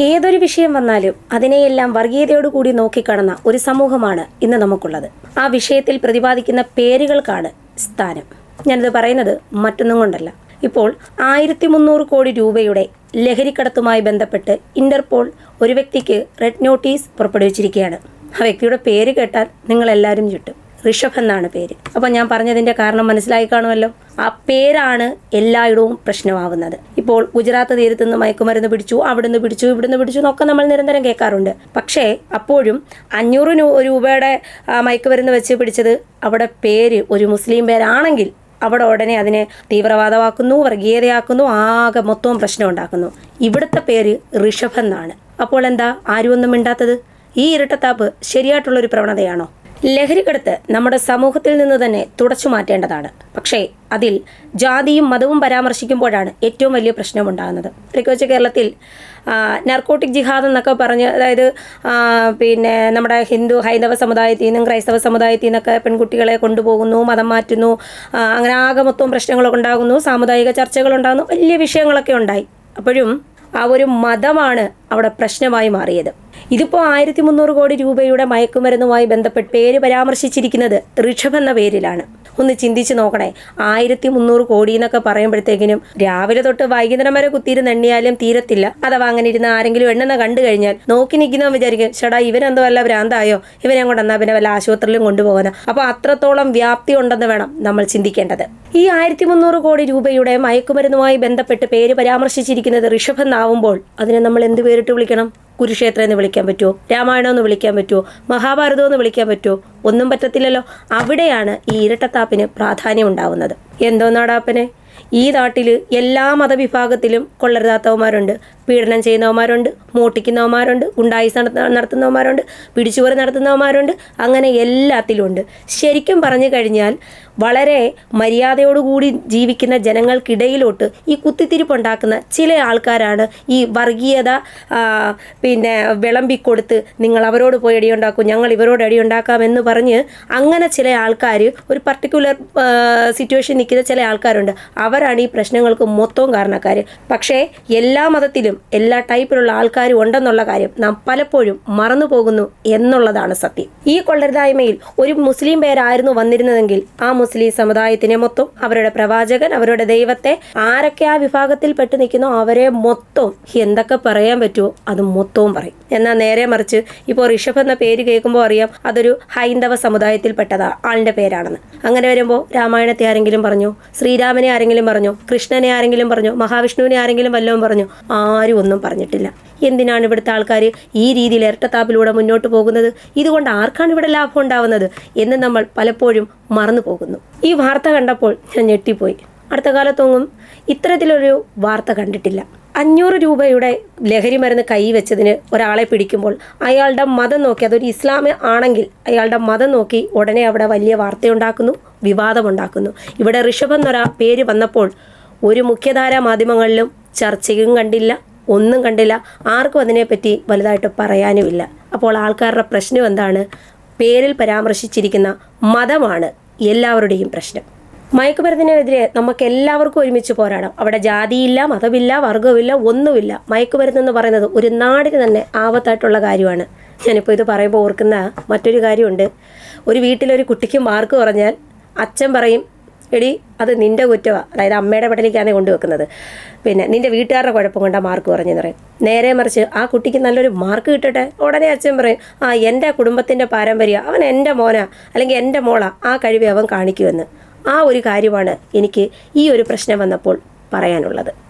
ഏതൊരു വിഷയം വന്നാലും അതിനെയെല്ലാം വർഗീയതയോടുകൂടി നോക്കിക്കാണുന്ന ഒരു സമൂഹമാണ് ഇന്ന് നമുക്കുള്ളത്. ആ വിഷയത്തിൽ പ്രതിപാദിക്കുന്ന പേരുകൾക്കാണ് സ്ഥാനം. ഞാനിത് പറയുന്നത് മറ്റൊന്നും കൊണ്ടല്ല. ഇപ്പോൾ ആയിരത്തി മുന്നൂറ് കോടി രൂപയുടെ ലഹരിക്കടത്തുമായി ബന്ധപ്പെട്ട് ഇന്റർപോൾ ഒരു വ്യക്തിക്ക് റെഡ് നോട്ടീസ് പുറപ്പെടുവിച്ചിരിക്കുകയാണ്. ആ വ്യക്തിയുടെ പേര് കേട്ടാൽ നിങ്ങൾ എല്ലാവരും ചുറ്റും ഋഷഭ് എന്നാണ് പേര്. അപ്പോൾ ഞാൻ പറഞ്ഞതിന്റെ കാരണം മനസ്സിലായി കാണുമല്ലോ. ആ പേരാണ് എല്ലായിടവും പ്രശ്നമാവുന്നത്. ഇപ്പോൾ ഗുജറാത്ത് തീരത്ത് നിന്ന് മയക്കുമരുന്ന് പിടിച്ചു അവിടുന്ന് പിടിച്ചു ഇവിടുന്ന് പിടിച്ചു എന്നൊക്കെ നമ്മൾ നിരന്തരം കേൾക്കാറുണ്ട്. പക്ഷേ അപ്പോഴും അഞ്ഞൂറ് രൂപയുടെ മയക്കുമരുന്ന് വെച്ച് പിടിച്ചത് അവിടെ പേര് ഒരു മുസ്ലിം പേരാണെങ്കിൽ അവിടെ ഉടനെ അതിനെ തീവ്രവാദമാക്കുന്നു വർഗീയതയാക്കുന്നു ആകെ മൊത്തവും പ്രശ്നം ഉണ്ടാക്കുന്നു. ഇവിടുത്തെ പേര് ഋഷഭ് എന്നാണ്. അപ്പോൾ എന്താ ആരും ഒന്നും മിണ്ടാത്തത്? ഈ ഇരട്ടത്താപ്പ് ശരിയായിട്ടുള്ളൊരു പ്രവണതയാണോ? ലഹരിക്കടത്ത് നമ്മുടെ സമൂഹത്തിൽ നിന്ന് തന്നെ തുടച്ചു മാറ്റേണ്ടതാണ്. പക്ഷേ അതിൽ ജാതിയും മതവും പരാമർശിക്കുമ്പോഴാണ് ഏറ്റവും വലിയ പ്രശ്നമുണ്ടാകുന്നത്. വെച്ച് കേരളത്തിൽ നർക്കോട്ടിക് ജിഹാദ് എന്നൊക്കെ പറഞ്ഞ് അതായത് പിന്നെ നമ്മുടെ ഹിന്ദു ഹൈന്ദവ സമുദായത്തിൽ നിന്നും ക്രൈസ്തവ സമുദായത്തിൽ നിന്നൊക്കെ പെൺകുട്ടികളെ കൊണ്ടുപോകുന്നു മതം മാറ്റുന്നു അങ്ങനെ ആകെ മൊത്തം പ്രശ്നങ്ങളൊക്കെ ഉണ്ടാകുന്നു സാമുദായിക ചർച്ചകൾ ഉണ്ടാകുന്നു വലിയ വിഷയങ്ങളൊക്കെ ഉണ്ടായി. അപ്പോഴും ആ ഒരു മതമാണ് അവിടെ പ്രശ്നമായി മാറിയത്. ഇതിപ്പോൾ ആയിരത്തി മുന്നൂറ് കോടി രൂപയുടെ മയക്കുമരുന്നുമായി ബന്ധപ്പെട്ട് പേര് പരാമർശിച്ചിരിക്കുന്നത് ഋഷഭ് എന്ന പേരിലാണ്. ഒന്ന് ചിന്തിച്ച് നോക്കണേ. ആയിരത്തി മുന്നൂറ് കോടി എന്നൊക്കെ പറയുമ്പോഴത്തേക്കിനും രാവിലെ തൊട്ട് വൈകുന്നേരം വരെ കുത്തിയിരുന്ന് എണ്ണിയാലും തീരത്തില്ല. അഥവാ അങ്ങനെ ഇരുന്ന് ആരെങ്കിലും എണ്ണെന്ന് കണ്ടു കഴിഞ്ഞാൽ നോക്കി നിൽക്കുന്നവൻ വിചാരിക്കും ചേടാ ഇവനെന്തോ വല്ല ഭ്രാന്തായോ? ഇവനെ കൊണ്ട് എന്നാ പിന്നെ വല്ല ആശുപത്രിയിലും കൊണ്ടുപോകാൻ അപ്പോൾ അത്രത്തോളം വ്യാപ്തി ഉണ്ടെന്ന് വേണം നമ്മൾ ചിന്തിക്കേണ്ടത്. ഈ ആയിരത്തി മുന്നൂറ് കോടി രൂപയുടെ മയക്കുമരുന്നുമായി ബന്ധപ്പെട്ട് പേര് പരാമർശിച്ചിരിക്കുന്നത് ഋഷഭ് എന്നാവുമ്പോൾ അതിനെ നമ്മൾ എന്ത് പേരിട്ട് വിളിക്കണം? കുരുക്ഷേത്രം എന്ന് വിളിക്കാൻ പറ്റുമോ? രാമായണം എന്ന് വിളിക്കാൻ പറ്റുമോ? മഹാഭാരതം എന്ന് വിളിക്കാൻ പറ്റുമോ? ഒന്നും പറ്റത്തില്ലല്ലോ. അവിടെയാണ് ഈ ഇരട്ടത്താപ്പിന് പ്രാധാന്യം ഉണ്ടാവുന്നത് എന്തോ നാടാപ്പനെ? ഈ നാട്ടിൽ എല്ലാ മതവിഭാഗത്തിലും കൊള്ളരുതാത്തവന്മാരുണ്ട്. പീഡനം ചെയ്യുന്നവന്മാരുണ്ട് മോട്ടിക്കുന്നവന്മാരുണ്ട് ഗുണ്ടായിസ് നടത്ത നടത്തുന്നവന്മാരുണ്ട് പിടിച്ചുപറി നടത്തുന്നവന്മാരുണ്ട് അങ്ങനെ എല്ലാത്തിലും ഉണ്ട് ശരിക്കും പറഞ്ഞു കഴിഞ്ഞാൽ വളരെ മര്യാദയോടുകൂടി ജീവിക്കുന്ന ജനങ്ങൾക്കിടയിലോട്ട് ഈ കുത്തിത്തിരിപ്പുണ്ടാക്കുന്ന ചില ആൾക്കാരാണ് ഈ വർഗീയത പിന്നെ വിളമ്പിക്കൊടുത്ത് നിങ്ങൾ അവരോട് പോയി അടിയുണ്ടാക്കും ഞങ്ങൾ ഇവരോട് അടിയുണ്ടാക്കാം എന്ന് പറഞ്ഞ് അങ്ങനെ ചില ആൾക്കാർ ഒരു പർട്ടിക്കുലർ സിറ്റുവേഷൻ നിൽക്കുന്ന ചില ആൾക്കാരുണ്ട്. അവരാണ് ഈ പ്രശ്നങ്ങൾക്ക് മൊത്തവും കാരണക്കാർ പക്ഷേ എല്ലാ മതത്തിലും എല്ലാ ടൈപ്പിലുള്ള ആൾക്കാരും ഉണ്ടെന്നുള്ള കാര്യം നാം പലപ്പോഴും മറന്നു പോകുന്നു എന്നുള്ളതാണ് സത്യം. ഈ കൊള്ളരുതായ്മയിൽ ഒരു മുസ്ലിം പേരായിരുന്നു വന്നിരുന്നതെങ്കിൽ ആ മുസ്ലിം സമുദായത്തിനെ മൊത്തം അവരുടെ പ്രവാചകൻ അവരുടെ ദൈവത്തെ ആരൊക്കെ ആ വിഭാഗത്തിൽ പെട്ടു നിൽക്കുന്നോ അവരെ മൊത്തം എന്തൊക്കെ പറയാൻ പറ്റുമോ അത് മൊത്തവും പറയും. എന്നാൽ നേരെ മറിച്ച് ഇപ്പോൾ ഋഷഭ് എന്ന പേര് കേൾക്കുമ്പോൾ അറിയാം അതൊരു ഹൈന്ദവ സമുദായത്തിൽപ്പെട്ടതാ ആളിന്റെ പേരാണെന്ന്. അങ്ങനെ വരുമ്പോൾ രാമായണത്തെ ആരെങ്കിലും പറഞ്ഞു? ശ്രീരാമനെ ആരെങ്കിലും പറഞ്ഞു? കൃഷ്ണനെ ആരെങ്കിലും പറഞ്ഞു? മഹാവിഷ്ണുവിനെ ആരെങ്കിലും വല്ലതും പറഞ്ഞു? ആരും ഒന്നും പറഞ്ഞിട്ടില്ല. എന്തിനാണ് ഇവിടുത്തെ ആൾക്കാർ ഈ രീതിയിൽ ഇരട്ടത്താപ്പിലൂടെ മുന്നോട്ട് പോകുന്നത്? ഇതുകൊണ്ട് ആർക്കാണ് ഇവിടെ ലാഭം ഉണ്ടാവുന്നത്? എന്ന് നമ്മൾ പലപ്പോഴും മറന്നു പോകുന്നു. ഈ വാർത്ത കണ്ടപ്പോൾ ഞാൻ ഞെട്ടിപ്പോയി. അടുത്ത കാലത്തൊന്നും ഇത്തരത്തിലൊരു വാർത്ത കണ്ടിട്ടില്ല. അഞ്ഞൂറ് രൂപയുടെ ലഹരി മരുന്ന് കൈ വെച്ചതിന് ഒരാളെ പിടിക്കുമ്പോൾ അയാളുടെ മതം നോക്കി അതൊരു ഇസ്ലാം ആണെങ്കിൽ അയാളുടെ മതം നോക്കി ഉടനെ അവിടെ വലിയ വാർത്തയുണ്ടാക്കുന്നു വിവാദമുണ്ടാക്കുന്നു. ഇവിടെ ഋഷഭ് എന്നൊരാ പേര് വന്നപ്പോൾ ഒരു മുഖ്യധാര മാധ്യമങ്ങളിലും ചർച്ചയും കണ്ടില്ല ഒന്നും കണ്ടില്ല ആർക്കും അതിനെപ്പറ്റി വലുതായിട്ട് പറയാനുമില്ല. അപ്പോൾ ആൾക്കാരുടെ പ്രശ്നം എന്താണ്? പേരിൽ പരാമർശിച്ചിരിക്കുന്ന മതമാണ് എല്ലാവരുടെയും പ്രശ്നം. മയക്കുമരുന്നിനെതിരെ നമുക്ക് എല്ലാവർക്കും ഒരുമിച്ച് പോരാടാം. അവിടെ ജാതിയില്ല മതമില്ല വർഗമില്ല ഒന്നുമില്ല. മയക്കുമരുന്ന് എന്ന് പറയുന്നത് ഒരു നാടിന് തന്നെ ആപത്തായിട്ടുള്ള കാര്യമാണ്. ഞാനിപ്പോൾ ഇത് പറയുമ്പോൾ ഓർക്കുന്ന മറ്റൊരു കാര്യമുണ്ട്. ഒരു വീട്ടിലൊരു കുട്ടിക്ക് മാർക്ക് കുറഞ്ഞാൽ അച്ഛൻ പറയും എടി അത് നിന്റെ കുറ്റമാണ് അതായത് അമ്മയുടെ പടലേക്കാണ് കൊണ്ടുവെക്കുന്നത്. പിന്നെ നിന്റെ വീട്ടുകാരുടെ കുഴപ്പം കൊണ്ടാ മാർക്ക് കുറഞ്ഞെന്ന് പറയും. നേരെ മറിച്ച് ആ കുട്ടിക്ക് നല്ലൊരു മാർക്ക് കിട്ടട്ടെ. ഉടനെ അച്ഛൻ പറയും ആ എന്റെ കുടുംബത്തിന്റെ പാരമ്പര്യം അവൻ എന്റെ മോനാ അല്ലെങ്കിൽ എന്റെ മോളാ ആ കഴിവ് അവൻ കാണിക്കുമെന്ന് ആ ഒരു കാര്യമാണ് എനിക്ക് ഈ ഒരു പ്രശ്നം വന്നപ്പോൾ പറയാനുള്ളത്.